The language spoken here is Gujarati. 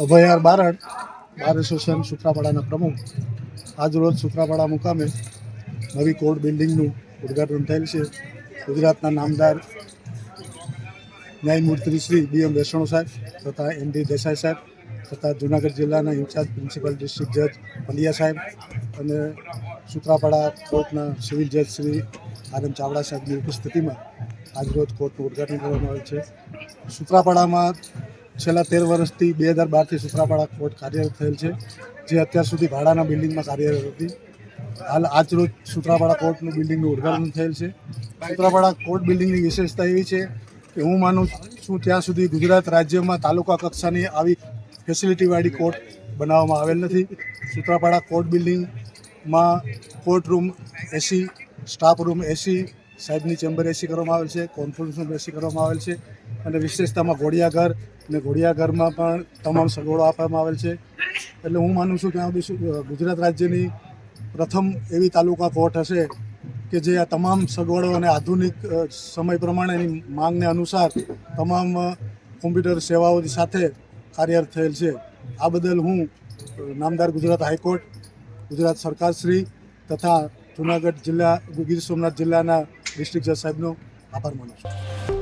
અભયાર બારડ બાર એસોસિએશન સુત્રાપાડાના પ્રમુખ. આજરોજ સુત્રાપાડા મુકામે નવી કોર્ટ બિલ્ડિંગનું ઉદ્ઘાટન થયેલ છે. ગુજરાતના નામદાર ન્યાયમૂર્તિ શ્રી બી એમ વૈષ્ણવ સાહેબ તથા એમ ડી દેસાઈ સાહેબ તથા જુનાગઢ જિલ્લાના ઇન્ચાર્જ પ્રિન્સિપલ ડિસ્ટ્રિક્ટ જજ પંડ્યા સાહેબ અને સુત્રાપાડા કોર્ટના સિવિલ જજ શ્રી આનંદ ચાવડા સાહેબની ઉપસ્થિતિમાં આજરોજ કોર્ટનું ઉદ્ઘાટન કરવામાં આવ્યું છે. સુત્રાપાડામાં છેલ્લા તેર વર્ષથી બે હજાર બારથી સુત્રાપાડા કોર્ટ કાર્યરત થયેલ છે, જે અત્યાર સુધી ભાડાના બિલ્ડિંગમાં કાર્યરત હતી. હાલ આજરોજ સુત્રાપાડા કોર્ટનું બિલ્ડિંગનું ઉદ્ઘાટન થયેલ છે. સુત્રાપાડા કોર્ટ બિલ્ડિંગની વિશેષતા એવી છે કે હું માનું છું ત્યાં સુધી ગુજરાત રાજ્યમાં તાલુકા કક્ષાની આવી ફેસિલિટીવાળી કોર્ટ બનાવવામાં આવેલ નથી. સુત્રાપાડા કોર્ટ બિલ્ડિંગમાં court room, AC, staff room, AC સાહેબની ચેમ્બર એસી કરવામાં આવેલ છે કોન્ફરન્સ રૂમ એસી કરવામાં આવેલ છે અને વિશેષતામાં ઘોડિયાઘર અને ઘોડિયાઘરમાં પણ તમામ સગવડો આપવામાં આવેલ છે. એટલે હું માનું છું કે આ ગુજરાત રાજ્યની પ્રથમ એવી તાલુકા કોર્ટ હશે કે જે આ તમામ સગવડો અને આધુનિક સમય પ્રમાણેની માંગને અનુસાર તમામ કોમ્પ્યુટર સેવાઓ સાથે કાર્યરત થયેલ છે. આ બદલ હું નામદાર ગુજરાત હાઈકોર્ટ, ગુજરાત સરકારશ્રી તથા જુનાગઢ જિલ્લા, ગીર સોમનાથ જિલ્લાના ડિસ્ટ્રિક્ટ જજ સાહેબનો આભાર માનું છું.